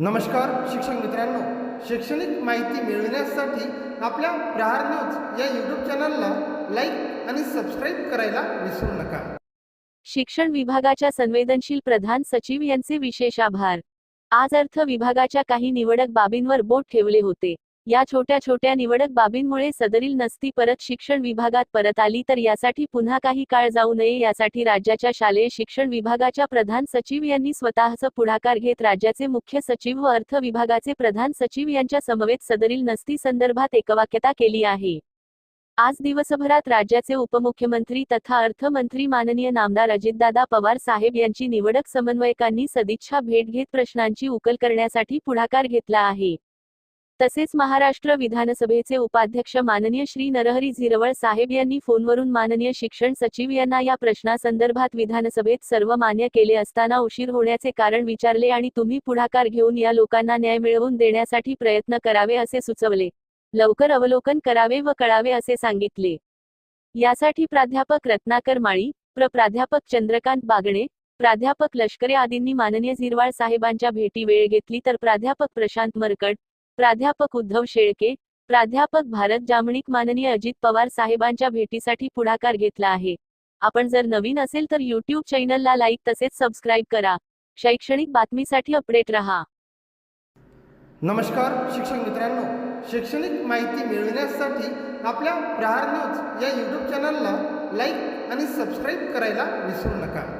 नमस्कार शिक्षक मित्रांनो. शैक्षणिक माहिती मिळविण्यासाठी आपल्या प्रहार न्यूज या यूट्यूब चॅनलला लाईक आणि सबस्क्राईब करायला विसरू नका. शिक्षण विभागाच्या संवेदनशील प्रधान सचिव यांचे विशेष आभार. आज अर्थ विभागाच्या काही निवडक बाबींवर बोट ठेवले होते. या छोट्या छोट्या निवडक बाबींमुळे सदरील नसती परत शिक्षण विभागात परत आली तर यासाठी पुन्हा काही काळ जाऊ नये यासाठी राज्याच्या शालेय शिक्षण विभागाच्या प्रधान सचिव यांनी स्वतःचा पुढाकार घेत राज्याचे मुख्य सचिव व अर्थ विभागाचे प्रधान सचिव यांच्या समवेत सदरील नसती संदर्भात एकवाक्यता केली आहे. आज दिवसभरात राज्याचे उपमुख्यमंत्री तथा अर्थमंत्री माननीय नामदार अजितदादा पवार साहेब यांची निवडक समन्वयकांनी सदिच्छा भेट घेत प्रश्नांची उकल करण्यासाठी पुढाकार घेतला आहे. तसेच महाराष्ट्र विधानसभेचे उपाध्यक्ष माननीय श्री नरहरी झिरवळ साहेब यांनी फोनवरून माननीय शिक्षण सचिव यांना या प्रश्नासंदर्भात विधानसभेत सर्व मान्य केले असताना उशीर होण्याचे कारण विचारले आणि तुम्ही पुढाकार घेऊन या लोकांना न्याय मिळवून देण्यासाठी प्रयत्न करावे असे सुचवले. लवकर अवलोकन करावे व कळावे असे सांगितले. यासाठी प्राध्यापक रत्नाकर माळी प्र. प्राध्यापक चंद्रकांत बागणे प्राध्यापक लष्करे आदींनी माननीय झिरवाळ साहेबांच्या भेटी वेळ घेतली तर प्राध्यापक प्रशांत मरकट प्राध्यापक उद्धव शेळके प्राध्यापक भारत जामणिक माननीय अजित पवार साहेबांच्या भेटीसाठी पुढाकार घेतला आहे. आपण जर नवीन असेल तर युट्यूब चॅनलला लाईक तसेच सबस्क्राईब करा. शैक्षणिक बातमीसाठी अपडेट रहा. नमस्कार शिक्षक मित्रांनो. शैक्षणिक माहिती मिळविण्यासाठी आपल्या प्रहार न्यूज या यूट्यूब चॅनलला लाईक आणि सबस्क्राईब करायला विसरू नका.